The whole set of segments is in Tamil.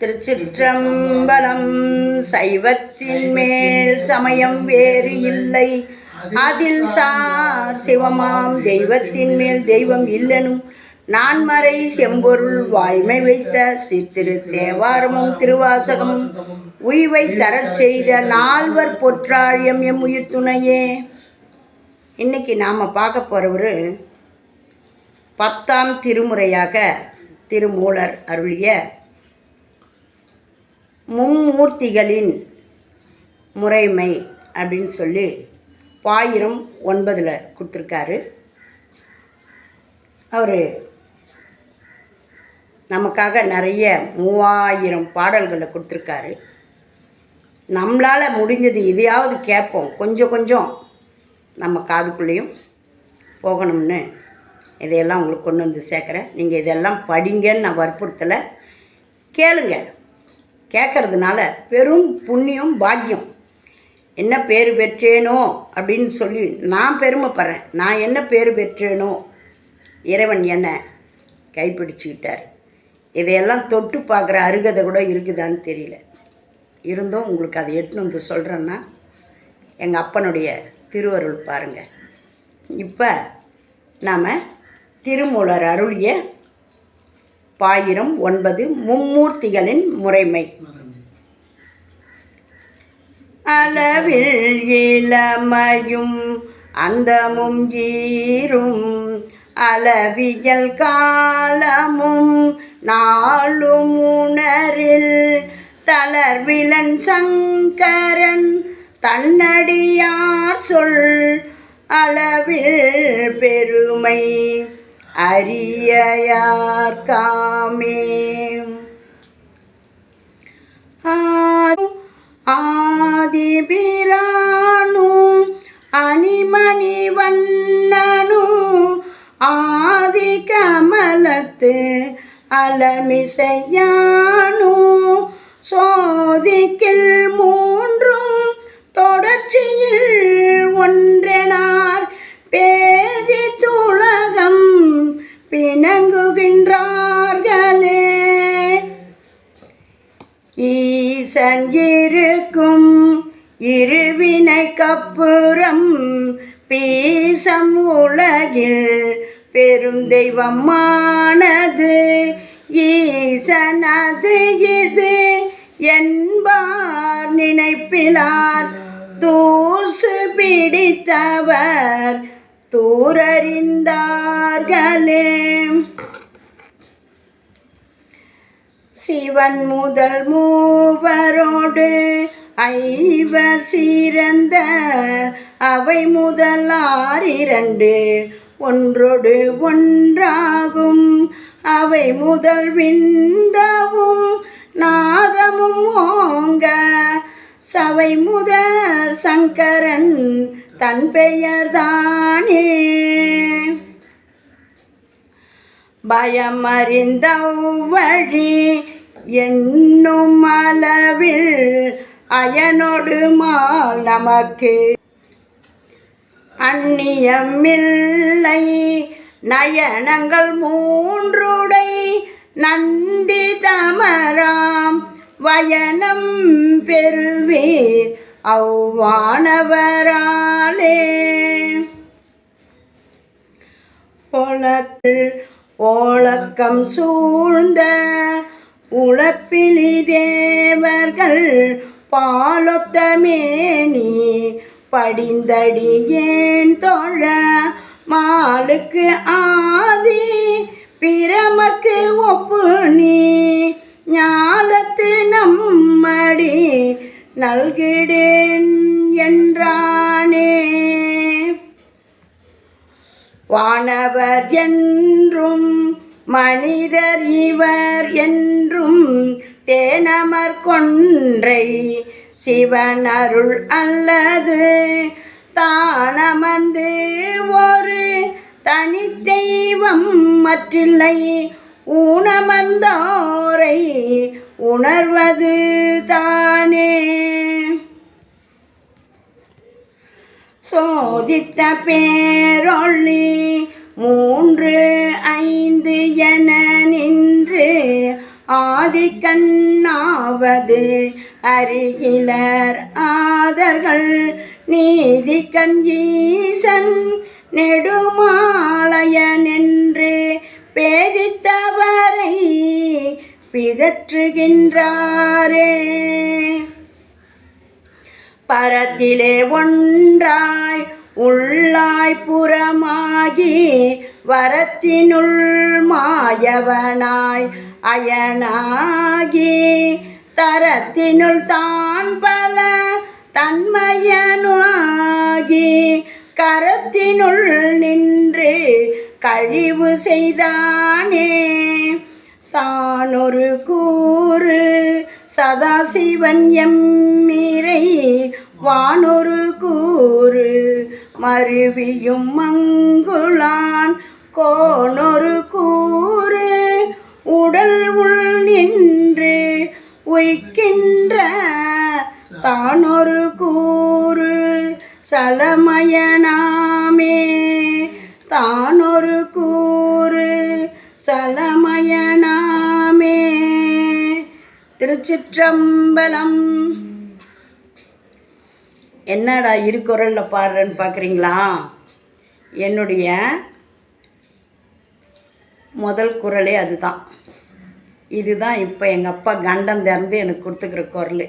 திருச்சிற்றம்பலம் சைவத்தின் மேல் சமயம் வேறு இல்லை. அதில் சார் சிவமாம் தெய்வத்தின் மேல் தெய்வம் இல்லனும். நான்மறை செம்பொருள் வாய்மை வைத்த சித்திரு தேவாரமும் திருவாசகமும் உய்வை தரச் செய்த நால்வர் பொற்றாழியம் எம் உயிர் துணையே. இன்னைக்கு நாம் பார்க்க போகிறவர் பத்தாம் திருமுறையாக திருமூலர் அருளிய மும்மூர்த்திகளின் முறைமை அப்படின்னு சொல்லி பாயிரம் ஒன்பதில் கொடுத்துருக்காரு. அவர் நமக்காக நிறைய மூவாயிரம் பாடல்களை கொடுத்துருக்காரு. நம்மளால் முடிஞ்சது இதையாவது கேட்போம். கொஞ்சம் கொஞ்சம் நம்ம காதுக்குள்ளேயும் போகணும்னு இதையெல்லாம் உங்களுக்கு கொண்டு வந்து சேர்க்குறேன். நீங்கள் இதெல்லாம் படிங்கன்னு நான் வற்புறுத்தலை. கேளுங்கள் கேட்கறதுனால பெரும் புண்ணியம் பாக்கியம். என்ன பேர் பெற்றேனோ அப்படின்னு சொல்லி நான் பெருமைப்படுறேன். நான் என்ன பேர் பெற்றேனோ? இறைவன் என்னை கைப்பிடிச்சிக்கிட்டார். இதையெல்லாம் தொட்டு பார்க்குற அருகதை கூட இருக்குதான்னு தெரியல. இருந்தும் உங்களுக்கு அதை எட்டுன்னு வந்து சொல்கிறேன்னா எங்கள் அப்பனுடைய திருவருள் பாருங்கள் இப்போ நாம் திருமூலர் அருளிய பாயிரம் ஒன்பது மும்மூர்த்திகளின் முறைமை. அளவில் இளமையும் அந்தமும் ஈரும் அளவியல் காலமும் நாளும் உணரில் தளர்விலன் சங்கரன் தன்னடியார் சொல் அளவில் பெருமை. அரியயார் காமே. ஆதிபிரானும் அணிமணி வண்ணனும் ஆதி கமலத்து அலமிசையானும் சோதிக்கில் மூன்றும் தொடர்ச்சியில் ஒன்றெனா. ஈசன் இருக்கும் இருவினை கப்புறம் பீசம் உலகில் பெரும் தெய்வமானது. ஈசனது இது என்பார் நினைப்பிலார். தூசு பிடித்தவர் தூரறிந்தார்களே. சிவன் முதல் மூவரோடு ஐவர் சீரந்த அவை முதலார் இரண்டு. ஒன்றோடு ஒன்றாகும் அவை முதல் விந்தவும் நாதமும் ஓங்க. சவை முதற் சங்கரன் தன் பெயர்தானே பயமறிந்த வழி என்னும் அளவில் அயனொடு மால் நமக்கு. அந்நியமில்லை நயனங்கள் மூன்றுடை நந்தி தமராம். வயனம் பெறுவீர் அவ்வானவராலே. ஒளக்கு ஓளக்கம் சூழ்ந்த உழப்பிலி தேவர்கள் பாலொத்த மேனி படிந்தடி ஏன் தொழ மாலுக்கு ஆதி பிரமக்கு ஒப்பு நீ ஞாலத்து நம்மடி நல்கிடேன் என்றானே. வானவர் என்றும் மனிதர் இவர் என்றும் தேனமர் கொன்றை சிவன் அருள் அல்லது தானமர்ந்து ஒரு தனித்தெய்வம் மற்றில்லை. ஊனமந்தோரை உணர்வது தானே. சோதித்த பேரொள்ளி மூன்று ஐந்து என நின்று ஆதிக்கண்ணாவது அருகிலர் ஆதர்கள். நீதி கண் ஈசன் என்று பேதித்தவரை பிதற்றுகின்றாரே. பரத்திலே ஒன்றாய் உள்ளாய் புறமாகி வரத்தினுள் மாயவனாய் அயனாகி தரத்தினுள் தான் பல தன்மையனாகி கரத்தினுள் நின்று கழிவு செய்தானே. தானொரு கூறு சதாசிவன் எம்மிரை வானொரு கூறு மருவியும் மங்குளான். கோனொரு கூறு உடல் உள் நின்று உய்க்கின்ற தானொரு கூறு. சலமயனாமே தானொரு கூறு. சலமயனாமே திருச்சிற்றம்பலம் என்னடா இரு குரலில் பாடுறேன்னு பார்க்குறீங்களா என்னுடைய முதல் குரலே அதுதான். இதுதான் இப்போ எங்கள் அப்பா கண்டம் திறந்து எனக்கு கொடுத்துக்கிற குரல்.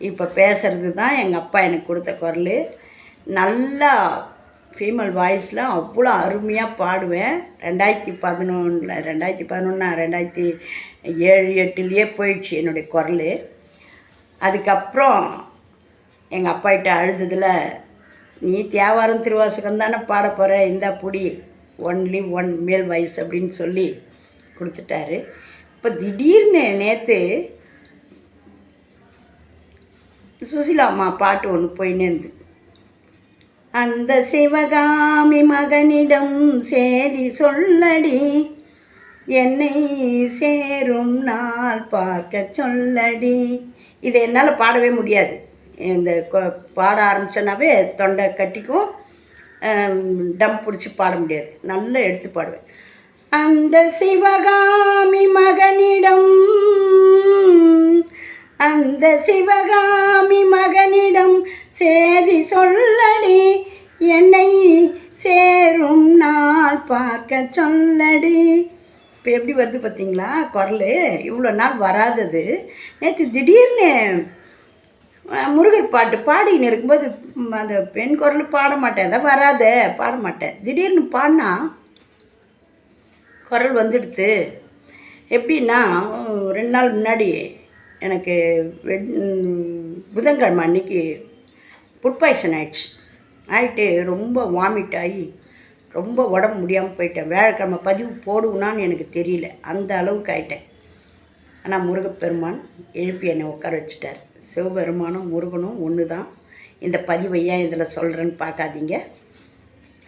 இப்போ பேசுகிறது தான் எங்கள் அப்பா எனக்கு கொடுத்த குரல். நல்லா ஃபீமேல் வாய்ஸில் அவ்வளோ அருமையாக பாடுவேன். ரெண்டாயிரத்தி பதினொன்றில் ரெண்டாயிரத்தி பதினொன்னா ரெண்டாயிரத்தி ஏழு எட்டுலேயே போயிடுச்சு என்னுடைய குரல். அதுக்கப்புறம் எங்கள் அப்பாகிட்ட அழுததில் நீ தேவாரம் திருவாசகம் தானே பாட போகிற இந்த புடி. ஒன்லி ஒன் மேல் வயசு அப்படின்னு சொல்லி கொடுத்துட்டாரு. இப்போ திடீர்னு நேற்று சுசிலா அம்மா பாட்டு ஒன்று போயின்னு இருந்து. அந்த சிவகாமி மகனிடம் சேதி சொல்லடி. என்னை சேரும் நாள் பார்க்க சொல்லடி. இதை என்னால் பாடவே முடியாது. இந்த கொ- பாட ஆரம்பிச்சோன்னாவே தொண்டை கட்டிக்கும் டம் பிடிச்சி பாட முடியாது. நல்லா எடுத்து பாடுவேன். அந்த சிவகாமி மகனிடம் அந்த சிவகாமி மகனிடம் சேதி சொல்லடி என்னை சேரும் நாள் பார்க்க சொல்லடி. இப்போ எப்படி வருது பார்த்தீங்களா குரல் இவ்வளோ நாள் வராதது. நேற்று திடீர்னு முருகர் பாட்டு பாடின்னு இருக்கும்போது அந்த பெண் குரல் பாட மாட்டேன். அதான் வராத பாட மாட்டேன். திடீர்னு பாடினா குரல் வந்துடுது. எப்படின்னா ரெண்டு நாள் முன்னாடி எனக்கு வெட் புதன்கிழமை அன்னைக்கு ஃபுட் பாய்சன் ஆயிடுச்சு. ஆயிட்டு ரொம்ப வாமிட் ஆகி ரொம்ப உடம்பு முடியாமல் போயிட்டேன். வேலைக்கிழமை பதிவு போடுவேனான்னு எனக்கு தெரியல. அந்த அளவுக்கு ஆயிட்டேன். ஆனால் முருகப்பெருமான் எழுப்பி என்னை உட்கார வச்சுட்டார். சிவபெருமானும் முருகனும் ஒன்று தான் இந்த பதிவை ஏன் இதில் சொல்கிறேன்னு பார்க்காதீங்க.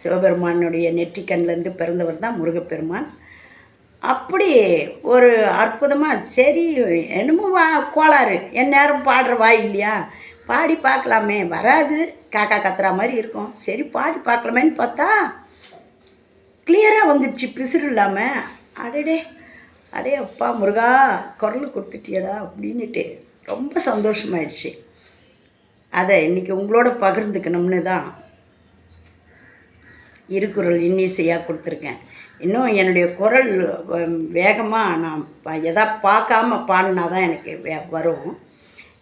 சிவபெருமானுடைய நெற்றிக்கண்லேருந்து பிறந்தவர் தான் முருகப்பெருமான். அப்படி ஒரு அற்புதமாக சரி என்னமோ வா கோளாறு. என் நேரம் பாடுற வாய் இல்லையா? பாடி பார்க்கலாமே. வராது. காக்கா கத்துறா மாதிரி இருக்கும். சரி பாடி பார்க்கலாமேன்னு பார்த்தா கிளியராக வந்துடுச்சு பிசுறு இல்லாமல் அடடே. அடே அப்பா முருகா குரல் கொடுத்துட்டியடா அப்படின்னுட்டு. ரொம்ப சந்தோஷமாயிடுச்சு. அதை இன்றைக்கி உங்களோட பகிர்ந்துக்கணும்னு தான் இருக்குறள் இன்னிசையாக கொடுத்துருக்கேன். இன்னும் என்னுடைய குரல் வேகமாக நான் எதா பார்க்காம பாடினா தான் எனக்கு வே வரும்.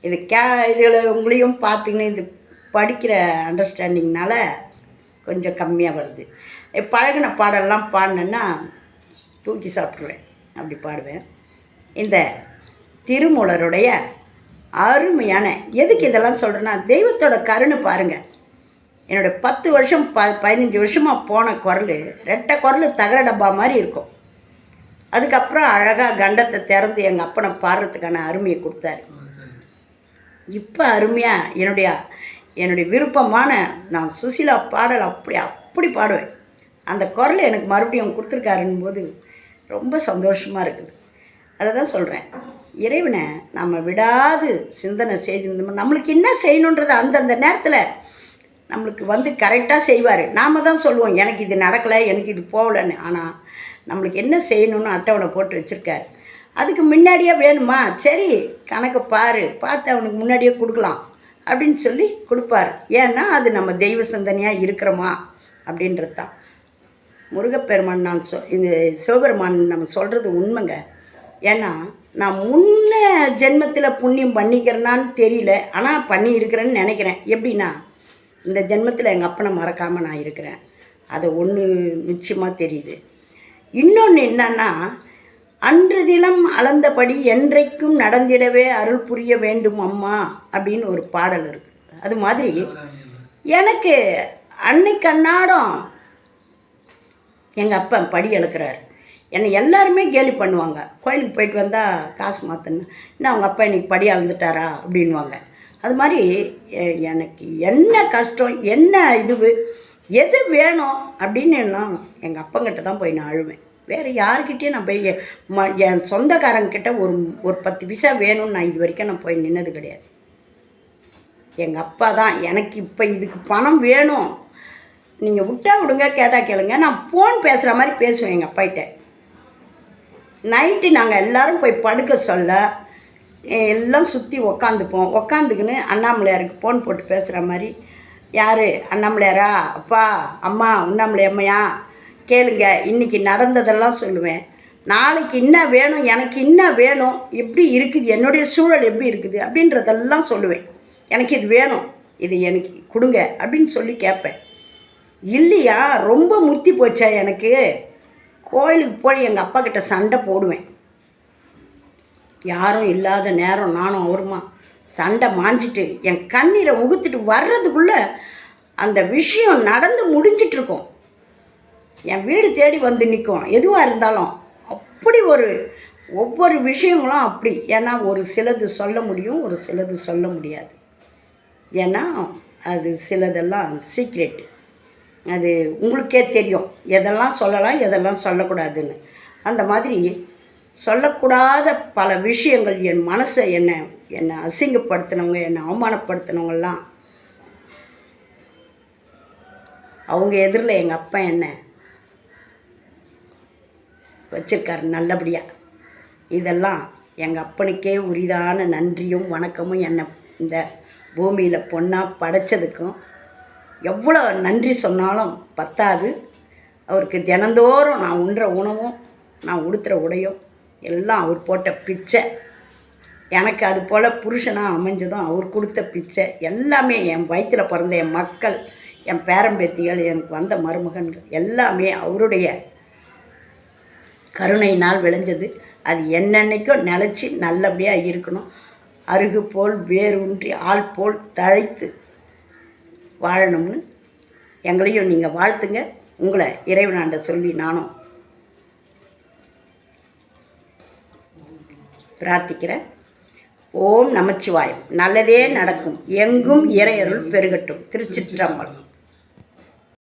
இது கே இதில் உங்களையும் பார்த்தீங்கன்னா இது படிக்கிற அண்டர்ஸ்டாண்டிங்னால கொஞ்சம் கம்மியாக வருது. பழகின பாடல்லாம் பாடினேன்னா தூக்கி சாப்பிட்ருவேன் அப்படி பாடுவேன். இந்த திருமூலருடைய அருமையான. எதுக்கு இதெல்லாம் சொல்கிறேன்னா தெய்வத்தோட கருணை பாருங்கள் என்னோடய பத்து வருஷம் ப பதினஞ்சு வருஷமாக போன குரல் ரெட்டை குரல் தகர டப்பா மாதிரி இருக்கும். அதுக்கப்புறம் அழகாக கண்டத்தை திறந்து எங்கள் அப்பனை பாடுறதுக்கான அருமையை கொடுத்தாரு. இப்போ அருமையாக என்னுடைய என்னுடைய விருப்பமான நான் சுசிலா பாடல் அப்படி அப்படி பாடுவேன். அந்த குரல் எனக்கு மறுபடியும் கொடுத்துருக்காருன்னு போது ரொம்ப சந்தோஷமாக இருக்குது. அதை தான் சொல்கிறேன் இறைவனை நம்ம விடாது சிந்தனை செய்து நம்மளுக்கு என்ன செய்யணுன்றது அந்தந்த நேரத்தில் நம்மளுக்கு வந்து கரெக்டாக செய்வார். நாம் தான் சொல்லுவோம் எனக்கு இது நடக்கலை எனக்கு இது போகலன்னு. ஆனால் நம்மளுக்கு என்ன செய்யணும்னு அட்டவணை போட்டு வச்சுருக்காரு. அதுக்கு முன்னாடியே வேணுமா? சரி கணக்கை பாரு பார்த்து அவனுக்கு முன்னாடியே கொடுக்கலாம் அப்படின்னு சொல்லி கொடுப்பாரு. ஏன்னா அது நம்ம தெய்வ சிந்தனையாக இருக்கிறோமா அப்படின்றது தான். முருகப்பெருமான் நான் சொ இந்த சிவபெருமான் நம்ம சொல்கிறது உண்மைங்க. ஏன்னா நான் முன்ன ஜென்மத்தில் புண்ணியம் பண்ணிக்கிறேனான்னு தெரியல ஆனால் பண்ணியிருக்கிறேன்னு நினைக்கிறேன். எப்படின்னா இந்த ஜென்மத்தில் எங்கள் அப்பனை மறக்காமல் நான் இருக்கிறேன். அது ஒன்று நிச்சயமாக தெரியுது. இன்னொன்று என்னன்னா அன்று தினம் அளந்தபடி என்றைக்கும் நடந்திடவே அருள் புரிய வேண்டும் அம்மா அப்படின்னு ஒரு பாடல் இருக்குது அது மாதிரி எனக்கு அன்னைக்கு அன்னாடம் எங்கள் அப்பா படி எழுக்கிறார் என்னை எல்லாருமே கேலி பண்ணுவாங்க. கோயிலுக்கு போயிட்டு வந்தால் காசு மாற்றணும் என்ன அவங்க அப்பா இன்னைக்கு படி அளந்துட்டாரா? அப்படின்வாங்க அது மாதிரி எனக்கு என்ன கஷ்டம் என்ன இது எது வேணும் அப்படின்னு நான் எங்கள் அப்பங்கிட்ட தான் போய் நான் அழுவேன். வேறு யாருக்கிட்டேயும் நான் போய் ம என் சொந்தக்காரங்கிட்ட ஒரு ஒரு பத்து பைசா வேணும்னு நான் இது வரைக்கும் நான் போய் நின்னது கிடையாது. எங்கள் அப்பா தான் எனக்கு இப்போ இதுக்கு பணம் வேணும். நீங்கள் விட்டா விடுங்க கேட்டால் கேளுங்க. நான் ஃபோன் பேசுகிற மாதிரி பேசுவேன் எங்கள் அப்பாகிட்ட. நைட்டு நாங்கள் எல்லோரும் போய் படுக்க சொல்ல எல்லாம் சுற்றி உக்காந்துப்போம். உக்காந்துக்கின்னு அண்ணாமலையாருக்கு ஃபோன் போட்டு பேசுகிற மாதிரி யார்? அண்ணாமலையாரா? அப்பா அம்மா உண்ணாமலை அம்மையா? கேளுங்க இன்றைக்கி நடந்ததெல்லாம் சொல்லுவேன். நாளைக்கு என்ன வேணும்? எனக்கு என்ன வேணும்? எப்படி இருக்குது? என்னுடைய சூழல் எப்படி இருக்குது? அப்படின்றதெல்லாம் சொல்லுவேன். எனக்கு இது வேணும். இது எனக்கு கொடுங்க. அப்படின்னு சொல்லி கேட்பேன். இல்லையா? ரொம்ப முத்தி போச்சா எனக்கு? கோயிலுக்கு போய் எங்கள் அப்பா கிட்ட சண்டை போடுவேன். யாரும் இல்லாத நேரம் நானும் அவருமா சண்டை மாஞ்சிட்டு என் கண்ணீரை உகுத்துட்டு வர்றதுக்குள்ளே அந்த விஷயம் நடந்து முடிஞ்சிட்ருக்கோம் என் வீடு தேடி வந்து நிற்கும் எதுவாக இருந்தாலும் அப்படி ஒரு ஒவ்வொரு விஷயங்களும் அப்படி. ஏன்னா ஒரு சிலது சொல்ல முடியும் ஒரு சிலது சொல்ல முடியாது. ஏன்னா அது சிலதெல்லாம் சீக்ரெட்டு அது உங்களுக்கே தெரியும். எதெல்லாம் சொல்லலாம் எதெல்லாம் சொல்லக்கூடாதுன்னு. அந்த மாதிரி சொல்லக்கூடாத பல விஷயங்கள் என் மனசை என்னை என்னை அசிங்கப்படுத்தினவங்க என்னை அவமானப்படுத்தினவங்கெல்லாம் அவங்க எதிரில் எங்கள் அப்பா என்ன வச்சிருக்காரு நல்லபடியாக இதெல்லாம் எங்கள் அப்பனுக்கே உரிதான நன்றியும் வணக்கமும் என்னை இந்த பூமியில் பொண்ணாக படைச்சதுக்கும் எவ்வளோ நன்றி சொன்னாலும் பத்தாது. அவருக்கு தினந்தோறும் நான் உண்ற உணவும் நான் உடுத்துகிற உடையும் எல்லாம் அவர் போட்ட பிச்சை. எனக்கு அது போல் புருஷனாக அமைஞ்சதும் அவர் கொடுத்த பிச்சை. எல்லாமே என் வயிற்றில் பிறந்த என் மக்கள் என் பேரம்பேத்திகள் எனக்கு வந்த மருமகன்கள் எல்லாமே அவருடைய கருணையினால் விளைஞ்சது. அது என்னென்னைக்கும் நிலச்சி நல்லபடியாக இருக்கணும். அருகு போல் வேரூன்றி ஆள் போல் தழைத்து வாழணும்னு எங்களையும் நீங்கள் வாழ்த்துங்க. உங்களை இறைவனாண்ட சொல்லி நானும் பிரார்த்திக்கிறேன். ஓம் நமச்சிவாயம். நல்லதே நடக்கும். எங்கும் இறையருள் பெருகட்டும். திருச்சிற்றம்பலம்.